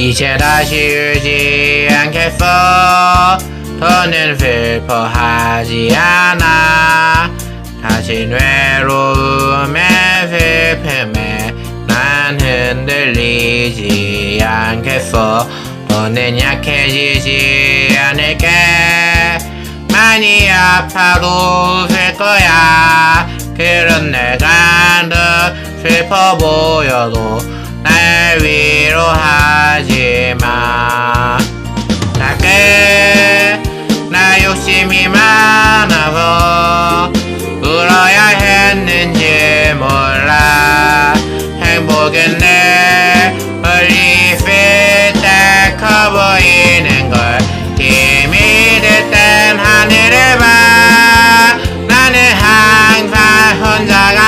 이제 다시 울지 않겠어. 더는 슬퍼하지 않아. 다시 외로움에 슬픔에 난 흔들리지 않겠어. 더는 약해지지 않을게. 많이 아파도 웃을 거야. 그런 내가 더 슬퍼 보여도 날 위 로하지 마. 가끔 나 욕심이 많아서 울어야 했는지 몰라. 행복은 내 있을 때커 보이는 걸 힘이 들 땐 하늘을 봐 나는 항상 혼자가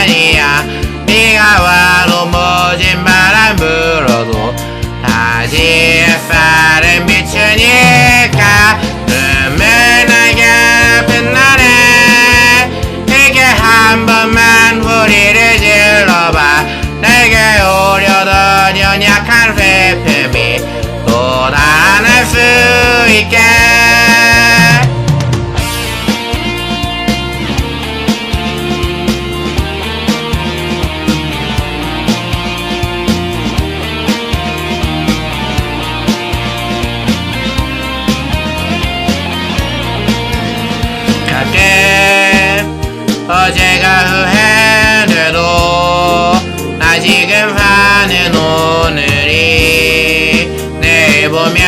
아니야. 비가 와 어제가 후회돼도 나 지금 사는 오늘이 내일 보면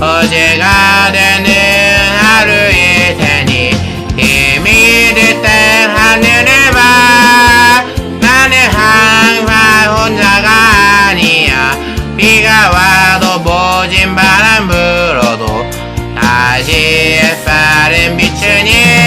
어제가 되는 하루일 테니 힘이 들 땐 하늘을 봐 나는 항상 혼자가 아니야. 비가 와도 모진 바람 불어도 다시 햇살은 비추니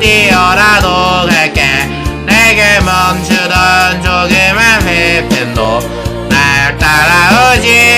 뛰어라도 갈게. 내게 멈추던 조그만 슬픔도 날 따라오지